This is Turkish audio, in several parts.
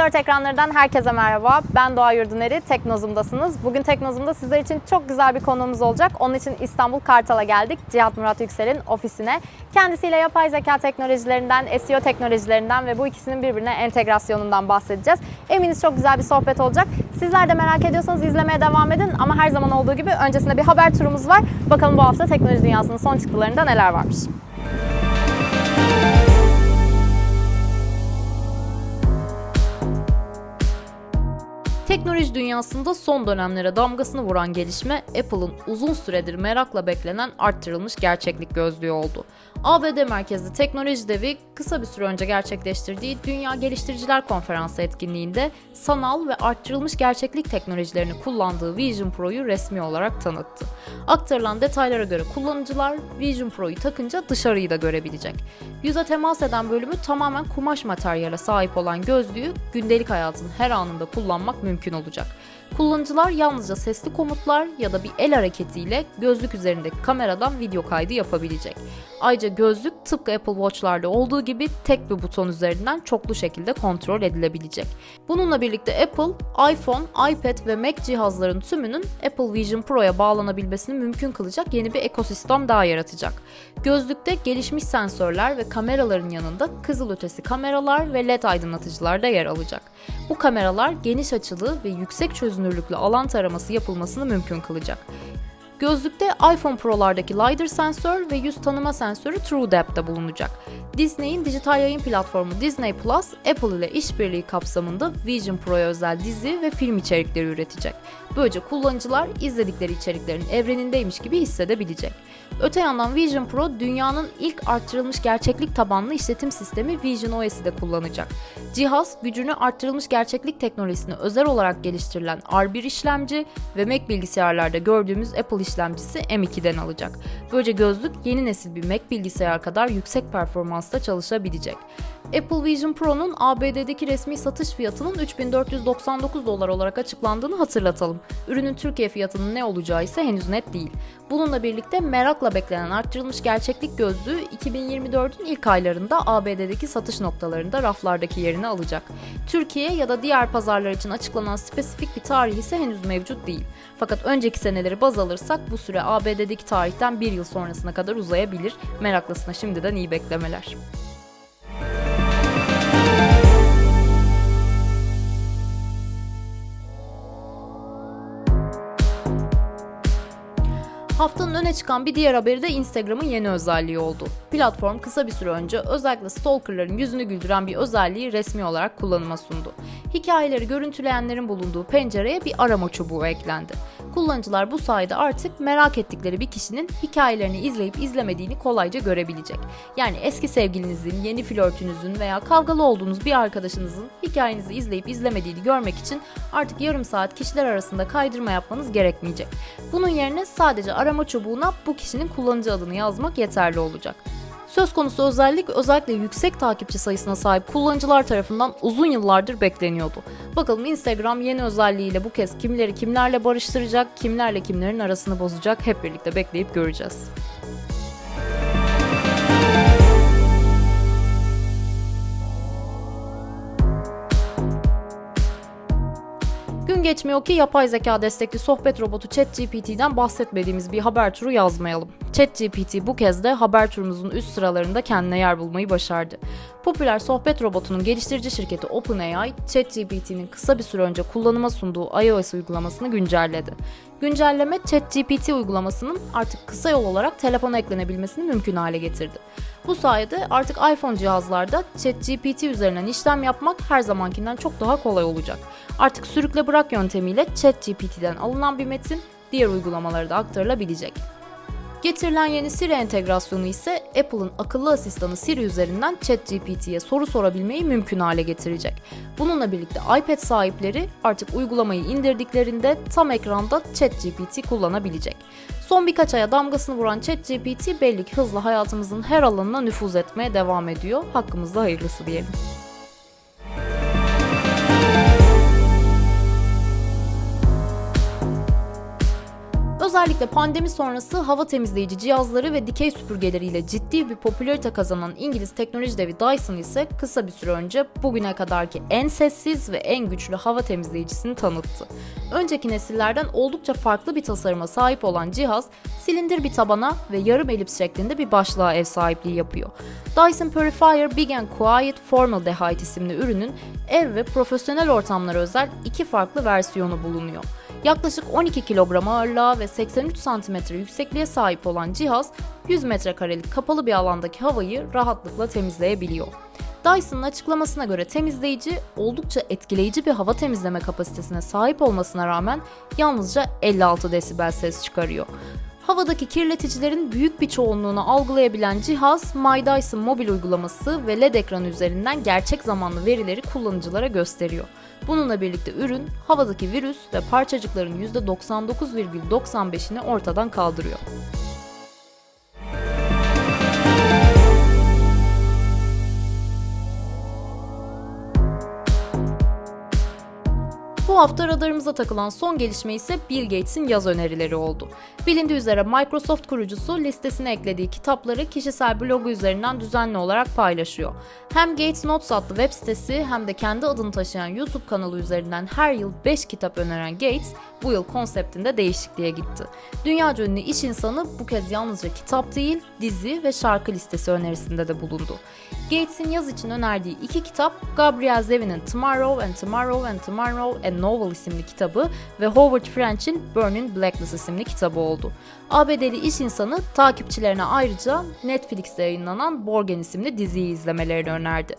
TV4 ekranlarından herkese merhaba. Ben Doğa Yurduneri, Teknozum'dasınız. Bugün Teknozum'da sizler için çok güzel bir konuğumuz olacak. Onun için İstanbul Kartal'a geldik. Cihat Murat Yüksel'in ofisine. Kendisiyle yapay zeka teknolojilerinden, SEO teknolojilerinden ve bu ikisinin birbirine entegrasyonundan bahsedeceğiz. Eminiz çok güzel bir sohbet olacak. Sizler de merak ediyorsanız izlemeye devam edin. Ama her zaman olduğu gibi öncesinde bir haber turumuz var. Bakalım bu hafta teknoloji dünyasının son çıktılarında neler varmış. Teknoloji dünyasında son dönemlere damgasını vuran gelişme Apple'ın uzun süredir merakla beklenen arttırılmış gerçeklik gözlüğü oldu. ABD merkezli teknoloji devi kısa bir süre önce gerçekleştirdiği Dünya Geliştiriciler Konferansı etkinliğinde sanal ve arttırılmış gerçeklik teknolojilerini kullandığı Vision Pro'yu resmi olarak tanıttı. Aktarılan detaylara göre kullanıcılar Vision Pro'yu takınca dışarıyı da görebilecek. Yüze temas eden bölümü tamamen kumaş materyale sahip olan gözlüğü gündelik hayatın her anında kullanmak mümkün olacak. Kullanıcılar yalnızca sesli komutlar ya da bir el hareketiyle gözlük üzerindeki kameradan video kaydı yapabilecek. Ayrıca gözlük tıpkı Apple Watch'larda olduğu gibi tek bir buton üzerinden çoklu şekilde kontrol edilebilecek. Bununla birlikte Apple, iPhone, iPad ve Mac cihazların tümünün Apple Vision Pro'ya bağlanabilmesini mümkün kılacak yeni bir ekosistem daha yaratacak. Gözlükte gelişmiş sensörler ve kameraların yanında kızılötesi kameralar ve LED aydınlatıcılar da yer alacak. Bu kameralar geniş açılı ve yüksek çözünürlüklü alan taraması yapılmasını mümkün kılacak. Gözlükte iPhone Pro'lardaki LiDAR sensör ve yüz tanıma sensörü TrueDepth'te bulunacak. Disney'in dijital yayın platformu Disney Plus, Apple ile işbirliği kapsamında Vision Pro'ya özel dizi ve film içerikleri üretecek. Böylece kullanıcılar izledikleri içeriklerin evrenindeymiş gibi hissedebilecek. Öte yandan Vision Pro dünyanın ilk arttırılmış gerçeklik tabanlı işletim sistemi Vision OS'i de kullanacak. Cihaz gücünü arttırılmış gerçeklik teknolojisine özel olarak geliştirilen R1 işlemci ve Mac bilgisayarlarda gördüğümüz Apple işlemcisi M2'den alacak. Böylece gözlük yeni nesil bir Mac bilgisayar kadar yüksek performansta çalışabilecek. Apple Vision Pro'nun ABD'deki resmi satış fiyatının 3499 dolar olarak açıklandığını hatırlatalım. Ürünün Türkiye fiyatının ne olacağı ise henüz net değil. Bununla birlikte merakla beklenen arttırılmış gerçeklik gözlüğü 2024'ün ilk aylarında ABD'deki satış noktalarında raflardaki yerini alacak. Türkiye ya da diğer pazarlar için açıklanan spesifik bir tarih ise henüz mevcut değil. Fakat önceki seneleri baz alırsak bu süre ABD'deki tarihten bir yıl sonrasına kadar uzayabilir. Meraklısına şimdiden iyi beklemeler. Öne çıkan bir diğer haberi de Instagram'ın yeni özelliği oldu. Platform kısa bir süre önce özellikle stalkerların yüzünü güldüren bir özelliği resmi olarak kullanıma sundu. Hikayeleri görüntüleyenlerin bulunduğu pencereye bir arama çubuğu eklendi. Kullanıcılar bu sayede artık merak ettikleri bir kişinin hikayelerini izleyip izlemediğini kolayca görebilecek. Yani eski sevgilinizin, yeni flörtünüzün veya kavgalı olduğunuz bir arkadaşınızın hikayenizi izleyip izlemediğini görmek için artık yarım saat kişiler arasında kaydırma yapmanız gerekmeyecek. Bunun yerine sadece arama çubuğuna bu kişinin kullanıcı adını yazmak yeterli olacak. Söz konusu özellik özellikle yüksek takipçi sayısına sahip kullanıcılar tarafından uzun yıllardır bekleniyordu. Bakalım Instagram yeni özelliğiyle bu kez kimleri kimlerle barıştıracak, kimlerle kimlerin arasını bozacak hep birlikte bekleyip göreceğiz. Geçmiyor ki yapay zeka destekli sohbet robotu ChatGPT'den bahsetmediğimiz bir haber turu yazmayalım. ChatGPT bu kez de haber turumuzun üst sıralarında kendine yer bulmayı başardı. Popüler sohbet robotunun geliştirici şirketi OpenAI, ChatGPT'nin kısa bir süre önce kullanıma sunduğu iOS uygulamasını güncelledi. Güncelleme ChatGPT uygulamasının artık kısa yol olarak telefona eklenebilmesini mümkün hale getirdi. Bu sayede artık iPhone cihazlarda ChatGPT üzerinden işlem yapmak her zamankinden çok daha kolay olacak. Artık sürükle bırak yöntemiyle ChatGPT'den alınan bir metin diğer uygulamalara da aktarılabilecek. Getirilen yeni Siri entegrasyonu ise Apple'ın akıllı asistanı Siri üzerinden ChatGPT'ye soru sorabilmeyi mümkün hale getirecek. Bununla birlikte iPad sahipleri artık uygulamayı indirdiklerinde tam ekranda ChatGPT kullanabilecek. Son birkaç aya damgasını vuran ChatGPT belli ki hızla hayatımızın her alanına nüfuz etmeye devam ediyor. Hakkımızda hayırlısı diyelim. Özellikle pandemi sonrası hava temizleyici cihazları ve dikey süpürgeleriyle ciddi bir popülarite kazanan İngiliz teknoloji devi Dyson ise kısa bir süre önce bugüne kadarki en sessiz ve en güçlü hava temizleyicisini tanıttı. Önceki nesillerden oldukça farklı bir tasarıma sahip olan cihaz, silindir bir tabana ve yarım elips şeklinde bir başlığa ev sahipliği yapıyor. Dyson Purifier Big and Quiet Formaldehyde isimli ürünün ev ve profesyonel ortamlara özel iki farklı versiyonu bulunuyor. Yaklaşık 12 kilogram ağırlığa ve 83 santimetre yüksekliğe sahip olan cihaz 100 metrekarelik kapalı bir alandaki havayı rahatlıkla temizleyebiliyor. Dyson'ın açıklamasına göre temizleyici oldukça etkileyici bir hava temizleme kapasitesine sahip olmasına rağmen yalnızca 56 desibel ses çıkarıyor. Havadaki kirleticilerin büyük bir çoğunluğunu algılayabilen cihaz My Dyson mobil uygulaması ve LED ekranı üzerinden gerçek zamanlı verileri kullanıcılara gösteriyor. Bununla birlikte ürün havadaki virüs ve parçacıkların %99,95'ini ortadan kaldırıyor. Hafta radarımıza takılan son gelişme ise Bill Gates'in yaz önerileri oldu. Bilindiği üzere Microsoft kurucusu listesine eklediği kitapları kişisel blogu üzerinden düzenli olarak paylaşıyor. Hem Gates Notes adlı web sitesi hem de kendi adını taşıyan YouTube kanalı üzerinden her yıl 5 kitap öneren Gates, bu yıl konseptinde değişikliğe gitti. Dünyaca ünlü iş insanı bu kez yalnızca kitap değil, dizi ve şarkı listesi önerisinde de bulundu. Gates'in yaz için önerdiği iki kitap, Gabriel Zevin'in Tomorrow and Tomorrow and Tomorrow a Novel isimli kitabı ve Howard French'in Burning Blacklist isimli kitabı oldu. ABD'li iş insanı takipçilerine ayrıca Netflix'te yayınlanan Borgen isimli diziyi izlemelerini önerdi.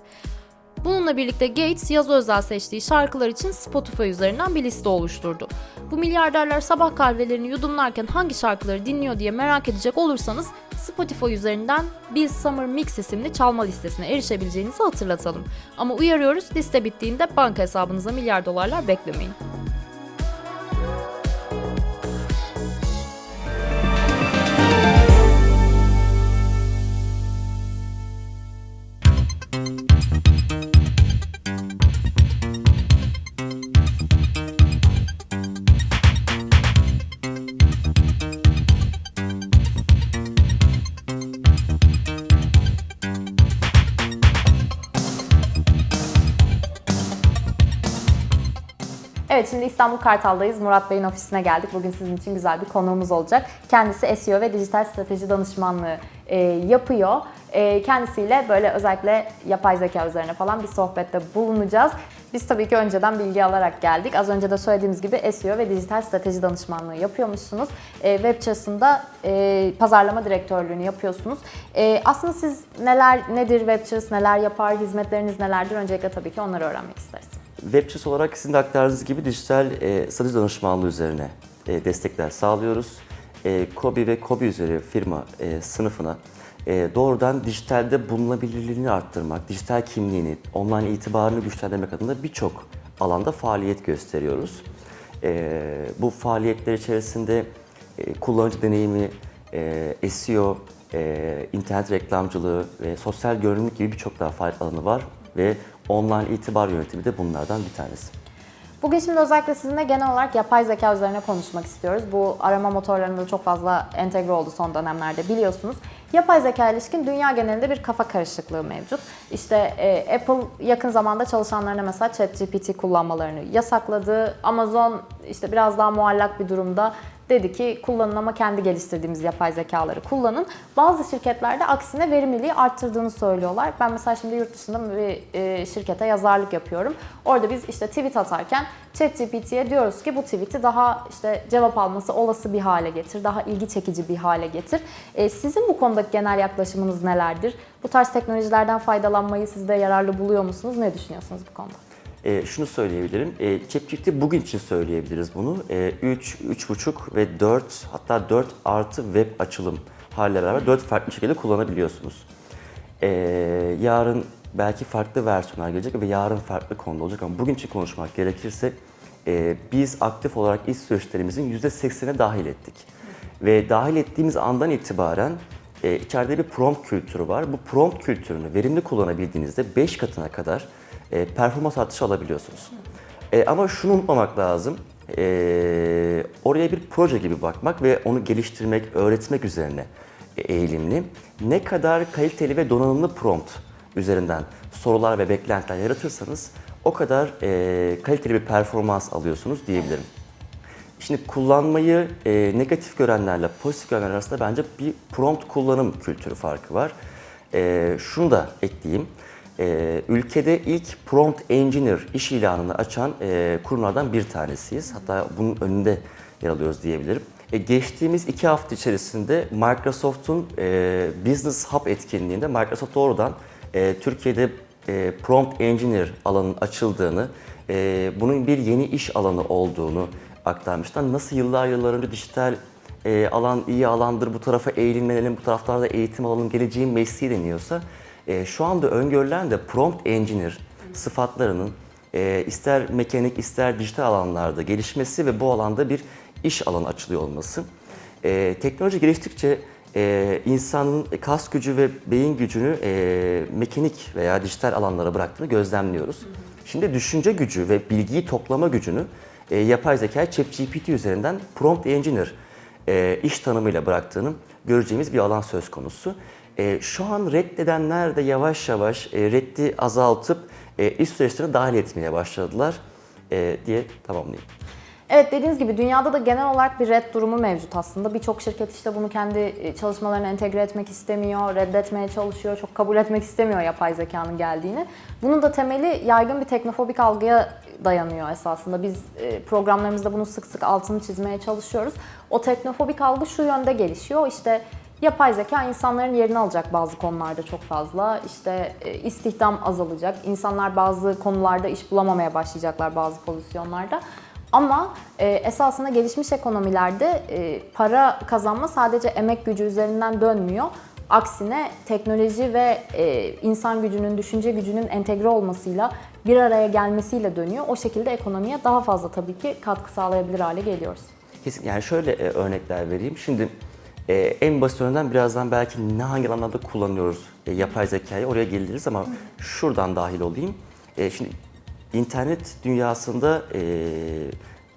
Bununla birlikte Gates yaz özel seçtiği şarkılar için Spotify üzerinden bir liste oluşturdu. Bu milyarderler sabah kahvelerini yudumlarken hangi şarkıları dinliyor diye merak edecek olursanız Spotify üzerinden Biz Summer Mix isimli çalma listesine erişebileceğinizi hatırlatalım. Ama uyarıyoruz liste bittiğinde banka hesabınıza milyar dolarlar beklemeyin. Evet şimdi İstanbul Kartal'dayız. Murat Bey'in ofisine geldik. Bugün sizin için güzel bir konuğumuz olacak. Kendisi SEO ve dijital strateji danışmanlığı e, yapıyor. E, kendisiyle böyle özellikle yapay zeka üzerine falan bir sohbette bulunacağız. Biz tabii ki önceden bilgi alarak geldik. Az önce de söylediğimiz gibi SEO ve dijital strateji danışmanlığı yapıyormuşsunuz. E, Webchas'ında e, pazarlama direktörlüğünü yapıyorsunuz. E, aslında siz neler nedir Webchas, neler yapar, hizmetleriniz nelerdir? Öncelikle tabii ki onları öğrenmek isteriz. Webchas olarak sizin de aktardığınız gibi dijital e, strateji danışmanlığı üzerine e, destekler sağlıyoruz. E, Kobi ve Kobi üzeri firma e, sınıfına e, doğrudan dijitalde bulunabilirliğini arttırmak, dijital kimliğini, online itibarını güçlendirmek adına birçok alanda faaliyet gösteriyoruz. E, bu faaliyetler içerisinde e, kullanıcı deneyimi, e, SEO, e, internet reklamcılığı ve sosyal görünümlük gibi birçok daha faaliyet alanı var ve online itibar yönetimi de bunlardan bir tanesi. Bugün şimdi özellikle sizinle genel olarak yapay zeka üzerine konuşmak istiyoruz. Bu arama motorlarında çok fazla entegre oldu son dönemlerde biliyorsunuz. Yapay zeka ilişkin dünya genelinde bir kafa karışıklığı mevcut. İşte e, Apple yakın zamanda çalışanlarına mesela ChatGPT kullanmalarını yasakladı. Amazon işte biraz daha muallak bir durumda dedi ki kullanın ama kendi geliştirdiğimiz yapay zekaları kullanın. Bazı şirketlerde aksine verimliliği arttırdığını söylüyorlar. Ben mesela şimdi yurt dışında bir e, şirkete yazarlık yapıyorum. Orada biz işte tweet atarken ChatGPT'ye diyoruz ki bu tweet'i daha işte cevap alması olası bir hale getir, daha ilgi çekici bir hale getir. E, sizin bu konudaki genel yaklaşımınız nelerdir? Bu tarz teknolojilerden faydalanmayı siz de yararlı buluyor musunuz? Ne düşünüyorsunuz bu konuda? E, şunu söyleyebilirim. E, ChatGPT bugün için söyleyebiliriz bunu. E, 3, 3.5 ve 4 hatta 4 artı web açılım haliyle beraber 4 farklı şekilde kullanabiliyorsunuz. E, yarın belki farklı versiyonlar gelecek ve yarın farklı konuda olacak ama bugün için konuşmak gerekirse e, biz aktif olarak iş süreçlerimizin %80'e dahil ettik. Ve dahil ettiğimiz andan itibaren e, içeride bir prompt kültürü var. Bu prompt kültürünü verimli kullanabildiğinizde 5 katına kadar e, performans artışı alabiliyorsunuz. E, ama şunu unutmamak lazım. e, oraya bir proje gibi bakmak ve onu geliştirmek, öğretmek üzerine eğilimli. Ne kadar kaliteli ve donanımlı prompt üzerinden sorular ve beklentiler yaratırsanız o kadar e, kaliteli bir performans alıyorsunuz diyebilirim. Şimdi kullanmayı e, negatif görenlerle pozitif görenler arasında bence bir prompt kullanım kültürü farkı var. E, şunu da ekleyeyim. E, ülkede ilk prompt engineer iş ilanını açan e, kurumlardan bir tanesiyiz. Hatta bunun önünde yer alıyoruz diyebilirim. E, geçtiğimiz iki hafta içerisinde Microsoft'un e, Business Hub etkinliğinde Microsoft doğrudan e, Türkiye'de e, prompt engineer alanının açıldığını, e, bunun bir yeni iş alanı olduğunu aktarmışlar. Nasıl yıllar yıllar önce dijital e, alan iyi alandır, bu tarafa eğilmelerin, bu taraflarda eğitim alalım, geleceğin mesleği deniyorsa e, şu anda öngörülen de prompt engineer sıfatlarının e, ister mekanik ister dijital alanlarda gelişmesi ve bu alanda bir iş alanı açılıyor olması. E, teknoloji geliştikçe e, insanın kas gücü ve beyin gücünü e, mekanik veya dijital alanlara bıraktığını gözlemliyoruz. Şimdi düşünce gücü ve bilgiyi toplama gücünü e, yapay zeka ChatGPT üzerinden prompt engineer e, iş tanımıyla bıraktığını göreceğimiz bir alan söz konusu. E, şu an reddedenler de yavaş yavaş e, reddi azaltıp e, iş süreçlerine dahil etmeye başladılar e, diye tamamlayayım. Evet dediğiniz gibi dünyada da genel olarak bir red durumu mevcut aslında. Birçok şirket işte bunu kendi e, çalışmalarına entegre etmek istemiyor, reddetmeye çalışıyor, çok kabul etmek istemiyor yapay zekanın geldiğini. Bunun da temeli yaygın bir teknofobik algıya dayanıyor esasında. Biz e, programlarımızda bunu sık sık altını çizmeye çalışıyoruz. O teknofobik algı şu yönde gelişiyor. İşte Yapay zeka insanların yerini alacak bazı konularda çok fazla. İşte e, istihdam azalacak. İnsanlar bazı konularda iş bulamamaya başlayacaklar bazı pozisyonlarda. Ama e, esasında gelişmiş ekonomilerde e, para kazanma sadece emek gücü üzerinden dönmüyor. Aksine teknoloji ve e, insan gücünün, düşünce gücünün entegre olmasıyla, bir araya gelmesiyle dönüyor. O şekilde ekonomiye daha fazla tabii ki katkı sağlayabilir hale geliyoruz. Kesin, yani şöyle e, örnekler vereyim. Şimdi e, en basit örneğinden birazdan belki ne hangi alanlarda kullanıyoruz e, yapay zekayı oraya geliriz ama şuradan dahil olayım. E, şimdi internet dünyasında e,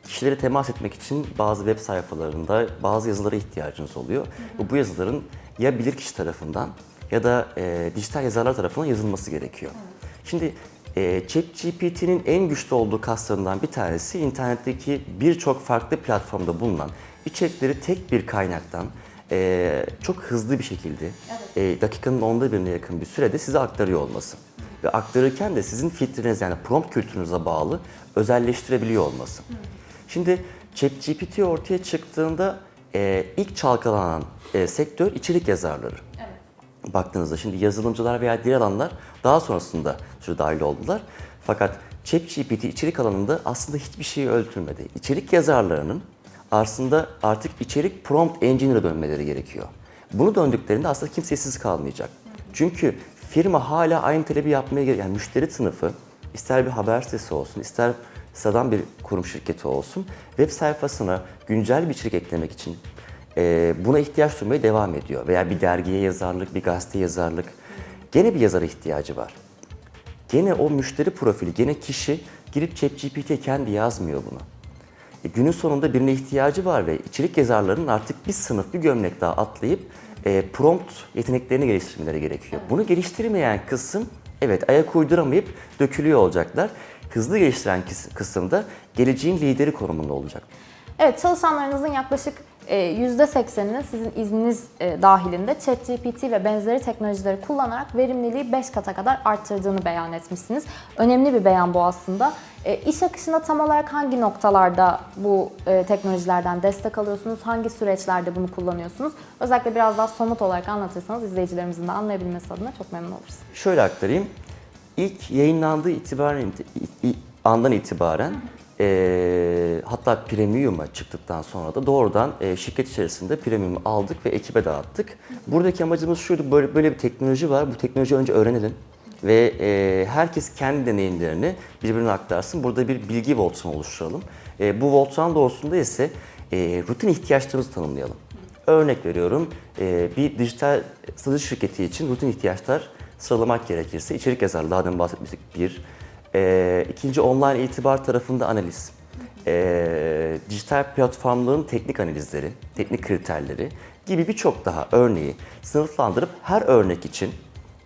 kişilere temas etmek için bazı web sayfalarında bazı yazılara ihtiyacınız oluyor. Ve bu yazıların ya bilirkişi tarafından ya da e, dijital yazarlar tarafından yazılması gerekiyor. Şimdi e, ChatGPT'nin en güçlü olduğu kaslarından bir tanesi internetteki birçok farklı platformda bulunan içerikleri tek bir kaynaktan e, çok hızlı bir şekilde e, dakikanın onda birine yakın bir sürede size aktarıyor olması. Ve aktarırken de sizin filtreniz yani prompt kültürünüze bağlı özelleştirebiliyor olması. Şimdi ChatGPT ortaya çıktığında e, ilk çalkalanan e, sektör içerik yazarları baktığınızda şimdi yazılımcılar veya diğer alanlar daha sonrasında şu dahil oldular. Fakat ChatGPT içerik alanında aslında hiçbir şeyi öldürmedi. İçerik yazarlarının aslında artık içerik prompt engineer'a dönmeleri gerekiyor. Bunu döndüklerinde aslında kimse işsiz kalmayacak. Çünkü firma hala aynı talebi yapmaya gerek. Yani müşteri sınıfı ister bir haber sitesi olsun, ister sıradan bir kurum şirketi olsun web sayfasına güncel bir içerik eklemek için e, buna ihtiyaç duymaya devam ediyor. Veya bir dergiye yazarlık, bir gazete yazarlık. Gene bir yazara ihtiyacı var. Gene o müşteri profili, gene kişi girip ChatGPT'ye kendi yazmıyor bunu. E, günün sonunda birine ihtiyacı var ve içerik yazarlarının artık bir sınıf, bir gömlek daha atlayıp e, prompt yeteneklerini geliştirmeleri gerekiyor. Bunu geliştirmeyen kısım evet ayak uyduramayıp dökülüyor olacaklar. Hızlı geliştiren kıs- kısımda geleceğin lideri konumunda olacak. Evet, çalışanlarınızın yaklaşık e, %80'inin sizin izniniz e, dahilinde ChatGPT ve benzeri teknolojileri kullanarak verimliliği 5 kata kadar arttırdığını beyan etmişsiniz. Önemli bir beyan bu aslında. E, İş akışında tam olarak hangi noktalarda bu e, teknolojilerden destek alıyorsunuz? Hangi süreçlerde bunu kullanıyorsunuz? Özellikle biraz daha somut olarak anlatırsanız izleyicilerimizin de anlayabilmesi adına çok memnun oluruz. Şöyle aktarayım. İlk yayınlandığı itibaren andan itibaren eee, hatta premium'a çıktıktan sonra da doğrudan eee, şirket içerisinde premium'u aldık ve ekibe dağıttık. Buradaki amacımız şuydu, böyle, böyle bir teknoloji var, bu teknolojiyi önce öğrenelim ve eee, herkes kendi deneyimlerini birbirine aktarsın. Burada bir bilgi voltranı oluşturalım. Eee, bu voltran doğrusunda ise eee, rutin ihtiyaçlarımızı tanımlayalım. Örnek veriyorum, eee, bir dijital satış şirketi için rutin ihtiyaçlar sıralamak gerekirse içerik yazarlığı, daha demin bahsetmiştik bir. Eee ikinci online itibar tarafında analiz. e, dijital platformların teknik analizleri, teknik kriterleri gibi birçok daha örneği sınıflandırıp her örnek için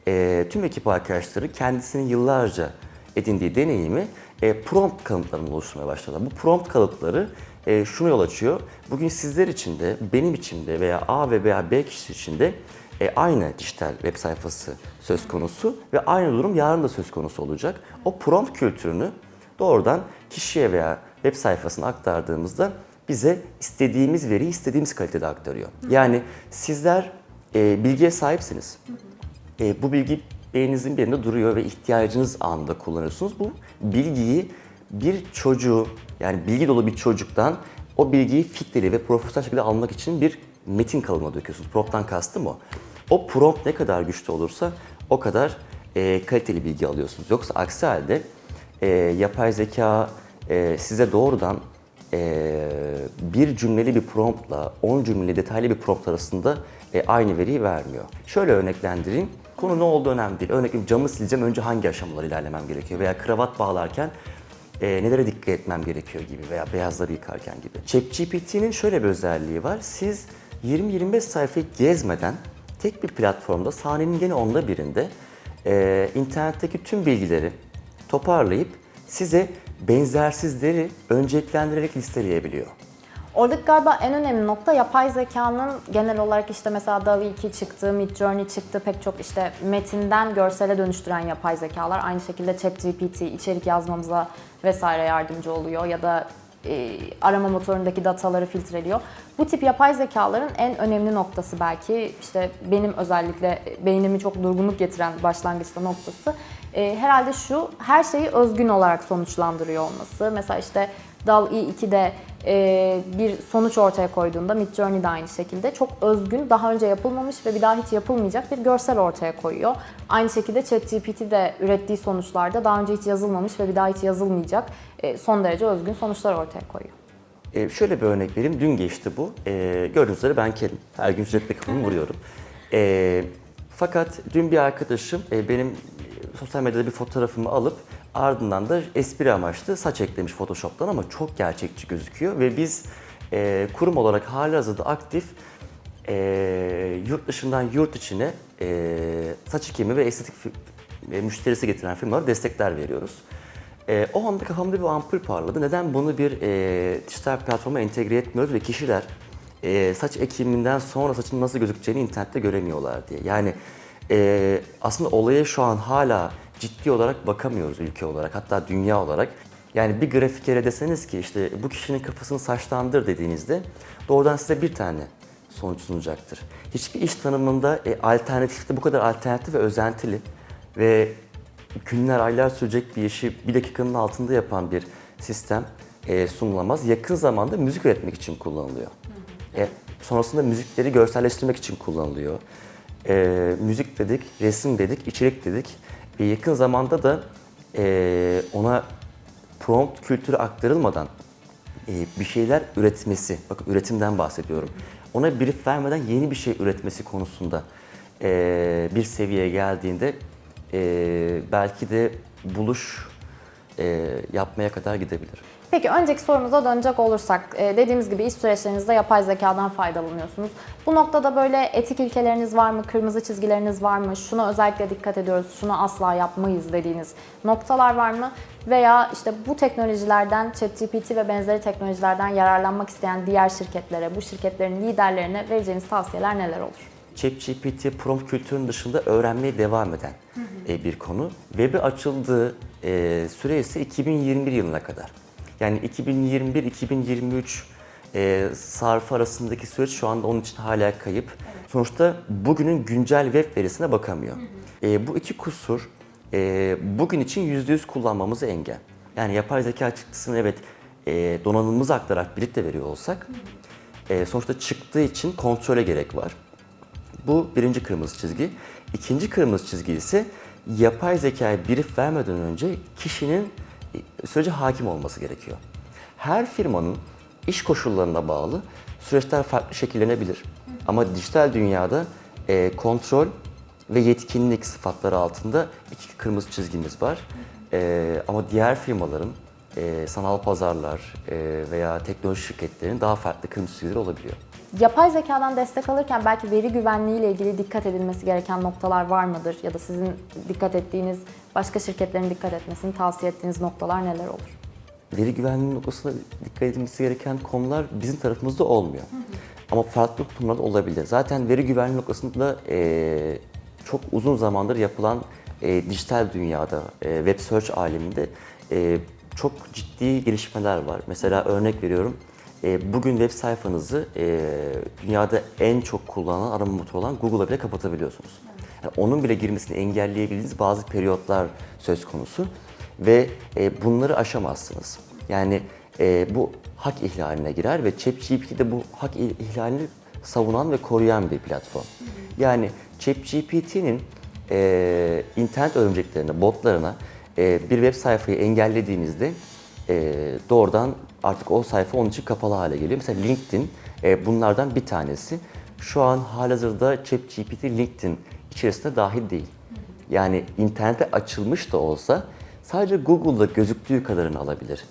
e, tüm ekip arkadaşları kendisinin yıllarca edindiği deneyimi e, prompt kalıplarını oluşturmaya başladılar. Bu prompt kalıpları e, şunu yol açıyor. Bugün sizler için de, benim için de veya A ve veya B kişisi için de e, aynı dijital web sayfası söz konusu ve aynı durum yarın da söz konusu olacak. O prompt kültürünü doğrudan kişiye veya web sayfasına aktardığımızda bize istediğimiz veriyi istediğimiz kalitede aktarıyor. Yani sizler e, bilgiye sahipsiniz. E, bu bilgi beyninizin bir yerinde duruyor ve ihtiyacınız anında kullanıyorsunuz. Bu bilgiyi bir çocuğu yani bilgi dolu bir çocuktan o bilgiyi filtreli ve profesyonel şekilde almak için bir metin kalıbına döküyorsunuz. Prompt'tan kastım o. O prompt ne kadar güçlü olursa o kadar e, kaliteli bilgi alıyorsunuz. Yoksa aksi halde e, yapay zeka e, size doğrudan e, bir cümleli bir promptla 10 cümleli detaylı bir prompt arasında e, aynı veriyi vermiyor. Şöyle örneklendireyim. Konu ne olduğu önemli değil. Örneğin camı sileceğim önce hangi aşamalar ilerlemem gerekiyor veya kravat bağlarken e, nelere dikkat etmem gerekiyor gibi veya beyazları yıkarken gibi. ChatGPT'nin şöyle bir özelliği var. Siz 20-25 sayfayı gezmeden tek bir platformda sahnenin gene onda birinde e, internetteki tüm bilgileri toparlayıp size benzersizleri önceliklendirerek listeleyebiliyor. Oradaki galiba en önemli nokta yapay zekanın genel olarak işte mesela DALL-E 2 çıktı, Midjourney çıktı, pek çok işte metinden görsele dönüştüren yapay zekalar. Aynı şekilde ChatGPT içerik yazmamıza vesaire yardımcı oluyor ya da e, arama motorundaki dataları filtreliyor. Bu tip yapay zekaların en önemli noktası belki işte benim özellikle beynimi çok durgunluk getiren başlangıçta noktası e, herhalde şu her şeyi özgün olarak sonuçlandırıyor olması. Mesela işte DALL-E 2'de e, bir sonuç ortaya koyduğunda Midjourney de aynı şekilde çok özgün, daha önce yapılmamış ve bir daha hiç yapılmayacak bir görsel ortaya koyuyor. Aynı şekilde ChatGPT de ürettiği sonuçlarda daha önce hiç yazılmamış ve bir daha hiç yazılmayacak e, son derece özgün sonuçlar ortaya koyuyor. E, şöyle bir örnek vereyim. Dün geçti bu. E, gördüğünüz üzere ben kendim. Her gün sürekli kafamı vuruyorum. E, fakat dün bir arkadaşım e, benim sosyal medyada bir fotoğrafımı alıp ardından da espri amaçlı saç eklemiş Photoshop'tan ama çok gerçekçi gözüküyor ve biz e, kurum olarak halihazırda aktif e, yurt dışından yurt içine e, saç ekimi ve estetik e, müşterisi getiren firmalara destekler veriyoruz. E, o anda kafamda bir ampul parladı. Neden bunu bir e, dijital platforma entegre etmiyoruz ve kişiler e, saç ekiminden sonra saçın nasıl gözükeceğini internette göremiyorlar diye. Yani e, aslında olaya şu an hala ciddi olarak bakamıyoruz ülke olarak hatta dünya olarak. Yani bir grafikere deseniz ki işte bu kişinin kafasını saçlandır dediğinizde doğrudan size bir tane sonuç sunacaktır. Hiçbir iş tanımında e, alternatifte bu kadar alternatif ve özentili ve günler, aylar sürecek bir işi bir dakikanın altında yapan bir sistem e, sunulamaz. Yakın zamanda müzik üretmek için kullanılıyor. E, sonrasında müzikleri görselleştirmek için kullanılıyor. E, müzik dedik, resim dedik, içerik dedik. E, yakın zamanda da e, ona prompt kültürü aktarılmadan e, bir şeyler üretmesi, bakın üretimden bahsediyorum. Ona brief vermeden yeni bir şey üretmesi konusunda e, bir seviyeye geldiğinde e, belki de buluş e, yapmaya kadar gidebilir. Peki önceki sorumuza dönecek olursak, e, dediğimiz gibi iş süreçlerinizde yapay zekadan faydalanıyorsunuz. Bu noktada böyle etik ilkeleriniz var mı, kırmızı çizgileriniz var mı, şuna özellikle dikkat ediyoruz, şunu asla yapmayız dediğiniz noktalar var mı? Veya işte bu teknolojilerden, ChatGPT ve benzeri teknolojilerden yararlanmak isteyen diğer şirketlere, bu şirketlerin liderlerine vereceğiniz tavsiyeler neler olur? ChatGPT prompt kültürünün dışında öğrenmeye devam eden e, bir konu. Web'e açıldığı e, süre ise 2021 yılına kadar. Yani 2021-2023 e, sarfı arasındaki süreç şu anda onun için hala kayıp. Sonuçta bugünün güncel web verisine bakamıyor. E, bu iki kusur e, bugün için %100 kullanmamızı engel. Yani yapay zeka çıktısını evet e, donanımımızı aktararak birlikte veriyor olsak e, sonuçta çıktığı için kontrole gerek var. Bu birinci kırmızı çizgi. İkinci kırmızı çizgi ise yapay zekaya brief vermeden önce kişinin sürece hakim olması gerekiyor. Her firmanın iş koşullarına bağlı süreçler farklı şekillenebilir. Ama dijital dünyada e, kontrol ve yetkinlik sıfatları altında iki kırmızı çizgimiz var. E, ama diğer firmaların e, sanal pazarlar e, veya teknoloji şirketlerinin daha farklı kırmızı çizgileri olabiliyor. Yapay zekadan destek alırken belki veri güvenliği ile ilgili dikkat edilmesi gereken noktalar var mıdır? Ya da sizin dikkat ettiğiniz, başka şirketlerin dikkat etmesini tavsiye ettiğiniz noktalar neler olur? Veri güvenliği noktasında dikkat edilmesi gereken konular bizim tarafımızda olmuyor. Ama farklı konularda olabilir. Zaten veri güvenliği noktasında e, çok uzun zamandır yapılan e, dijital dünyada, e, web search aleminde e, çok ciddi gelişmeler var. Mesela örnek veriyorum, e, bugün web sayfanızı e, dünyada en çok kullanılan arama motoru olan Google'a bile kapatabiliyorsunuz. Yani onun bile girmesini engelleyebildiğiniz bazı periyotlar söz konusu ve e, bunları aşamazsınız. Yani e, bu hak ihlaline girer ve ChatGPT de bu hak ihlalini savunan ve koruyan bir platform. Yani ChatGPT'nin e, internet örümceklerine, botlarına e, bir web sayfayı engellediğinizde e, doğrudan artık o sayfa onun için kapalı hale geliyor. Mesela LinkedIn e, bunlardan bir tanesi. Şu an halihazırda ChatGPT LinkedIn içerisinde dahil değil. Yani internete açılmış da olsa sadece Google'da gözüktüğü kadarını alabilir.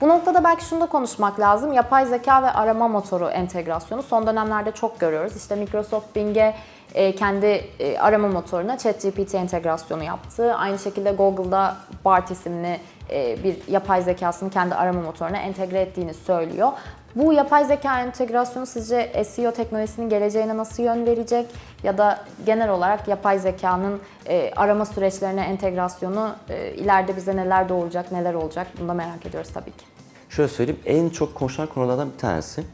Bu noktada belki şunu da konuşmak lazım. Yapay zeka ve arama motoru entegrasyonu son dönemlerde çok görüyoruz. İşte Microsoft Bing'e e, kendi e, arama motoruna ChatGPT entegrasyonu yaptı. Aynı şekilde Google'da BART isimli e, bir yapay zekasını kendi arama motoruna entegre ettiğini söylüyor. Bu yapay zeka entegrasyonu sizce SEO teknolojisinin geleceğine nasıl yön verecek? Ya da genel olarak yapay zekanın e, arama süreçlerine entegrasyonu e, ileride bize neler doğuracak, neler olacak? Bunu da merak ediyoruz tabii ki. Şöyle söyleyeyim, en çok konuşulan konulardan bir tanesi.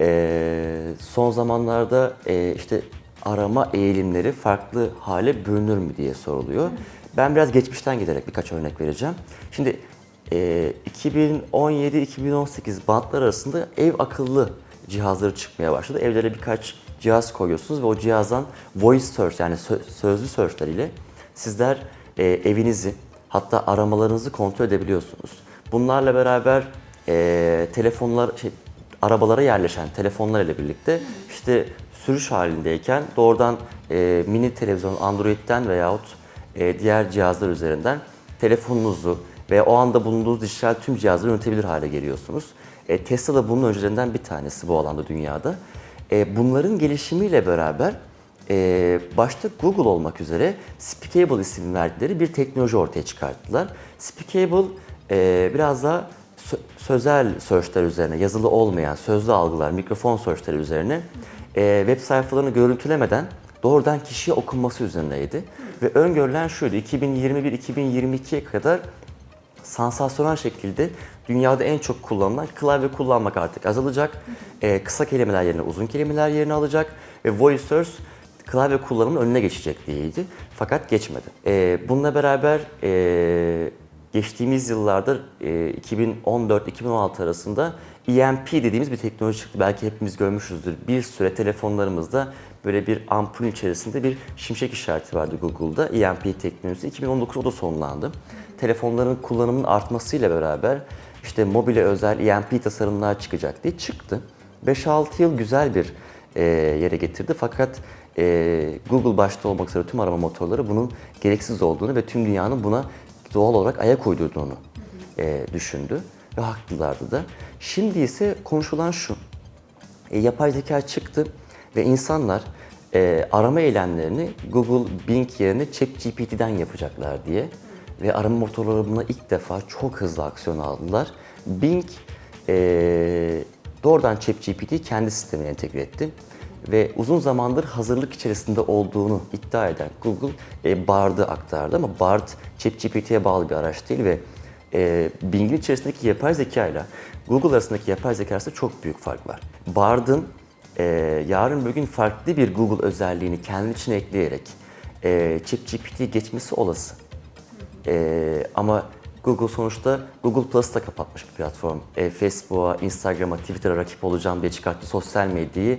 Ee, son zamanlarda e, işte arama eğilimleri farklı hale bölünür mü diye soruluyor. Ben biraz geçmişten giderek birkaç örnek vereceğim. Şimdi e, 2017-2018 bantlar arasında ev akıllı cihazları çıkmaya başladı. Evlere birkaç cihaz koyuyorsunuz ve o cihazdan voice search yani sö- sözlü searchler ile sizler e, evinizi hatta aramalarınızı kontrol edebiliyorsunuz. Bunlarla beraber e, telefonlar, şey, arabalara yerleşen telefonlar ile birlikte işte sürüş halindeyken doğrudan e, mini televizyon Android'den veyahut e, diğer cihazlar üzerinden telefonunuzu ve o anda bulunduğunuz dijital tüm cihazları yönetebilir hale geliyorsunuz. E, Tesla da bunun öncülerinden bir tanesi bu alanda dünyada. E, bunların gelişimiyle beraber e, başta Google olmak üzere Speakable isim verdikleri bir teknoloji ortaya çıkarttılar. Speakable e, biraz daha sözel searchler üzerine, yazılı olmayan sözlü algılar, mikrofon searchleri üzerine e, web sayfalarını görüntülemeden doğrudan kişiye okunması üzerineydi. Ve öngörülen şuydu, 2021-2022'ye kadar sansasyonel şekilde dünyada en çok kullanılan klavye kullanmak artık azalacak. Ee, kısa kelimeler yerine uzun kelimeler yerini alacak ve voice search klavye kullanımının önüne geçecek diyeydi. Fakat geçmedi. Ee, bununla beraber e, geçtiğimiz yıllarda e, 2014-2016 arasında EMP dediğimiz bir teknoloji çıktı. Belki hepimiz görmüşüzdür. Bir süre telefonlarımızda böyle bir ampul içerisinde bir şimşek işareti vardı Google'da. EMP teknolojisi 2019 o da sonlandı. Telefonların kullanımının artmasıyla beraber işte mobile özel EMP tasarımlar çıkacak diye çıktı. 5-6 yıl güzel bir e, yere getirdi fakat e, Google başta olmak üzere tüm arama motorları bunun gereksiz olduğunu ve tüm dünyanın buna doğal olarak ayak uydurduğunu e, düşündü ve haklılardı da. Şimdi ise konuşulan şu, e, yapay zeka çıktı ve insanlar e, arama eylemlerini Google Bing yerine ChatGPT'den yapacaklar diye ve arama motorları buna ilk defa çok hızlı aksiyon aldılar. Bing e, doğrudan ChatGPT'yi kendi sistemine entegre etti ve uzun zamandır hazırlık içerisinde olduğunu iddia eden Google e, Bard'ı aktardı ama Bard ChatGPT'ye bağlı bir araç değil ve e, Bing'in içerisindeki yapay zeka ile Google arasındaki yapay zeka arasında çok büyük fark var. Bard'ın e, yarın bir gün farklı bir Google özelliğini kendi içine ekleyerek e, ChatGPT'ye geçmesi olası. E, ama Google sonuçta Google Plus'ı da kapatmış bir platform. E, Facebook'a, Instagram'a, Twitter'a rakip olacağım diye çıkarttı sosyal medyayı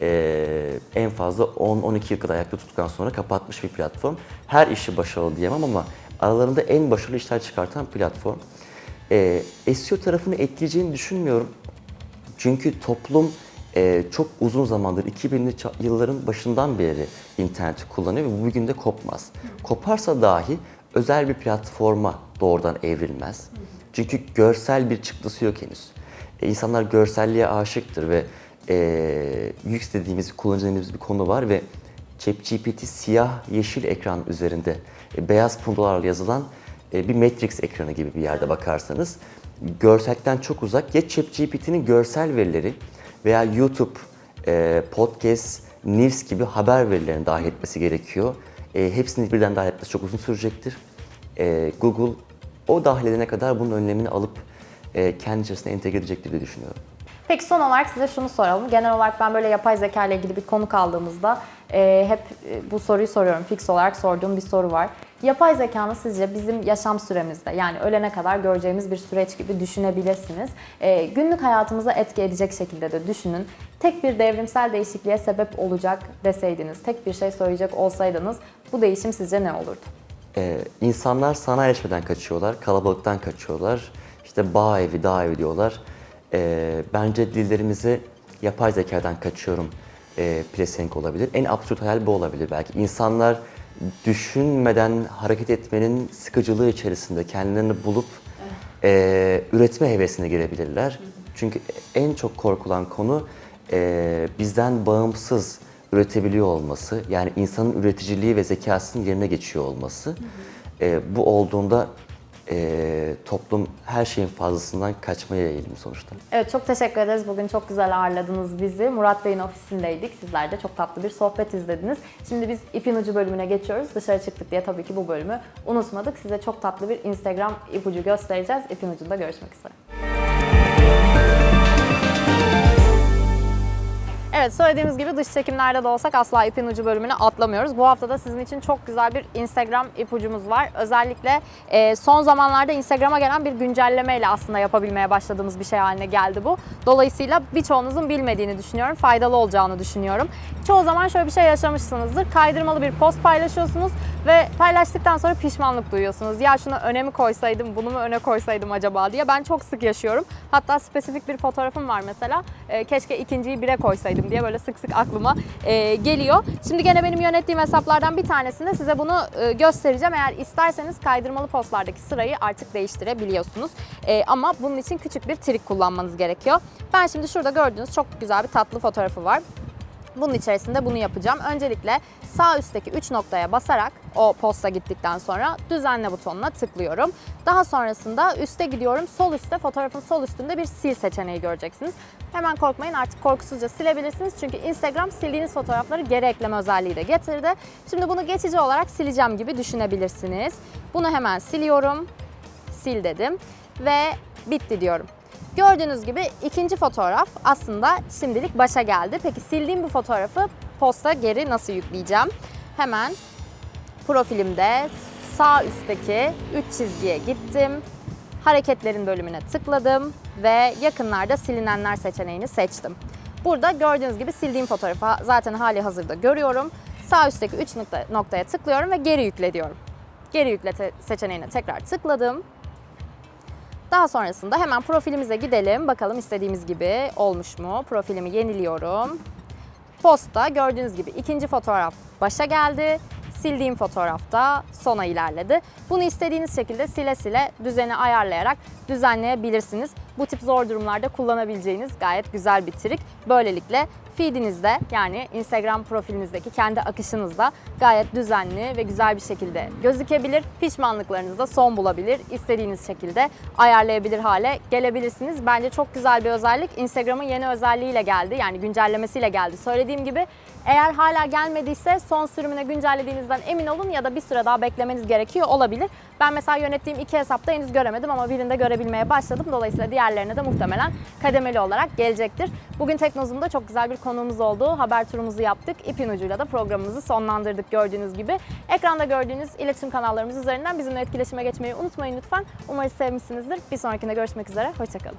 e, en fazla 10-12 yıl kadar ayakta tuttuktan sonra kapatmış bir platform. Her işi başarılı diyemem ama aralarında en başarılı işler çıkartan platform. E, SEO tarafını etkileyeceğini düşünmüyorum. Çünkü toplum e, çok uzun zamandır 2000'li ça- yılların başından beri interneti kullanıyor ve bu bugün de kopmaz. Koparsa dahi özel bir platforma doğrudan evrilmez. Çünkü görsel bir çıktısı yok henüz. E, insanlar görselliğe aşıktır ve e, UX dediğimiz, kullanıcı bir konu var ve ChatGPT siyah yeşil ekran üzerinde e, beyaz puntolarla yazılan e, bir Matrix ekranı gibi bir yerde bakarsanız görsellikten çok uzak ya ChatGPT'nin görsel verileri veya YouTube, e, podcast, news gibi haber verilerini dahil etmesi gerekiyor. E, hepsini birden dahil etmesi çok uzun sürecektir. E, Google o dahil edene kadar bunun önlemini alıp e, kendi içerisine entegre edecektir diye düşünüyorum. Peki son olarak size şunu soralım. Genel olarak ben böyle yapay zeka ile ilgili bir konu kaldığımızda e, hep e, bu soruyu soruyorum. Fix olarak sorduğum bir soru var. Yapay zekanın sizce bizim yaşam süremizde yani ölene kadar göreceğimiz bir süreç gibi düşünebilirsiniz. E, günlük hayatımıza etki edecek şekilde de düşünün. Tek bir devrimsel değişikliğe sebep olacak deseydiniz, tek bir şey söyleyecek olsaydınız bu değişim sizce ne olurdu? Ee, insanlar sanayileşmeden kaçıyorlar, kalabalıktan kaçıyorlar. İşte bağ evi, dağ evi diyorlar. Ee, bence dillerimizi yapay zekadan kaçıyorum e, pelesenk olabilir. En absürt hayal bu olabilir belki. İnsanlar düşünmeden hareket etmenin sıkıcılığı içerisinde kendilerini bulup e, üretme hevesine girebilirler. Çünkü en çok korkulan konu e, bizden bağımsız üretebiliyor olması. Yani insanın üreticiliği ve zekasının yerine geçiyor olması. E, bu olduğunda e, toplum her şeyin fazlasından kaçmaya eğilim sonuçta. Evet çok teşekkür ederiz. Bugün çok güzel ağırladınız bizi. Murat Bey'in ofisindeydik. Sizler de çok tatlı bir sohbet izlediniz. Şimdi biz ipin ucu bölümüne geçiyoruz. Dışarı çıktık diye tabii ki bu bölümü unutmadık. Size çok tatlı bir Instagram ipucu göstereceğiz. İpin ucunda görüşmek üzere. Evet söylediğimiz gibi dış çekimlerde de olsak asla ipin ucu bölümünü atlamıyoruz. Bu hafta da sizin için çok güzel bir Instagram ipucumuz var. Özellikle e, son zamanlarda Instagram'a gelen bir güncellemeyle aslında yapabilmeye başladığımız bir şey haline geldi bu. Dolayısıyla birçoğunuzun bilmediğini düşünüyorum, faydalı olacağını düşünüyorum. Çoğu zaman şöyle bir şey yaşamışsınızdır. Kaydırmalı bir post paylaşıyorsunuz ve paylaştıktan sonra pişmanlık duyuyorsunuz. Ya şunu öne mi koysaydım, bunu mu öne koysaydım acaba diye. Ben çok sık yaşıyorum. Hatta spesifik bir fotoğrafım var mesela. E, keşke ikinciyi bire koysaydım diye böyle sık sık aklıma e, geliyor. Şimdi gene benim yönettiğim hesaplardan bir tanesinde size bunu e, göstereceğim. Eğer isterseniz kaydırmalı postlardaki sırayı artık değiştirebiliyorsunuz. E, ama bunun için küçük bir trik kullanmanız gerekiyor. Ben şimdi şurada gördüğünüz çok güzel bir tatlı fotoğrafı var. Bunun içerisinde bunu yapacağım. Öncelikle sağ üstteki 3 noktaya basarak o posta gittikten sonra düzenle butonuna tıklıyorum. Daha sonrasında üste gidiyorum. Sol üstte fotoğrafın sol üstünde bir sil seçeneği göreceksiniz. Hemen korkmayın artık korkusuzca silebilirsiniz. Çünkü Instagram sildiğiniz fotoğrafları geri ekleme özelliği de getirdi. Şimdi bunu geçici olarak sileceğim gibi düşünebilirsiniz. Bunu hemen siliyorum. Sil dedim ve bitti diyorum. Gördüğünüz gibi ikinci fotoğraf aslında şimdilik başa geldi. Peki sildiğim bu fotoğrafı posta geri nasıl yükleyeceğim? Hemen profilimde sağ üstteki 3 çizgiye gittim. Hareketlerin bölümüne tıkladım ve yakınlarda silinenler seçeneğini seçtim. Burada gördüğünüz gibi sildiğim fotoğrafı zaten hali hazırda görüyorum. Sağ üstteki 3 nokta, noktaya tıklıyorum ve geri yükle diyorum. Geri yükle seçeneğine tekrar tıkladım. Daha sonrasında hemen profilimize gidelim. Bakalım istediğimiz gibi olmuş mu? Profilimi yeniliyorum. Posta gördüğünüz gibi ikinci fotoğraf başa geldi. Sildiğim fotoğrafta sona ilerledi. Bunu istediğiniz şekilde sile sile düzeni ayarlayarak düzenleyebilirsiniz. Bu tip zor durumlarda kullanabileceğiniz gayet güzel bir trik. Böylelikle feedinizde yani Instagram profilinizdeki kendi akışınızda gayet düzenli ve güzel bir şekilde gözükebilir. Pişmanlıklarınızda son bulabilir. İstediğiniz şekilde ayarlayabilir hale gelebilirsiniz. Bence çok güzel bir özellik. Instagram'ın yeni özelliğiyle geldi. Yani güncellemesiyle geldi. Söylediğim gibi eğer hala gelmediyse son sürümüne güncellediğinizden emin olun ya da bir süre daha beklemeniz gerekiyor olabilir. Ben mesela yönettiğim iki hesapta henüz göremedim ama birinde görebilmeye başladım. Dolayısıyla diğerlerine de muhtemelen kademeli olarak gelecektir. Bugün Teknozum'da çok güzel bir konuğumuz oldu. Haber turumuzu yaptık. İpin ucuyla da programımızı sonlandırdık gördüğünüz gibi. Ekranda gördüğünüz iletişim kanallarımız üzerinden bizimle etkileşime geçmeyi unutmayın lütfen. Umarız sevmişsinizdir. Bir sonrakinde görüşmek üzere. Hoşçakalın.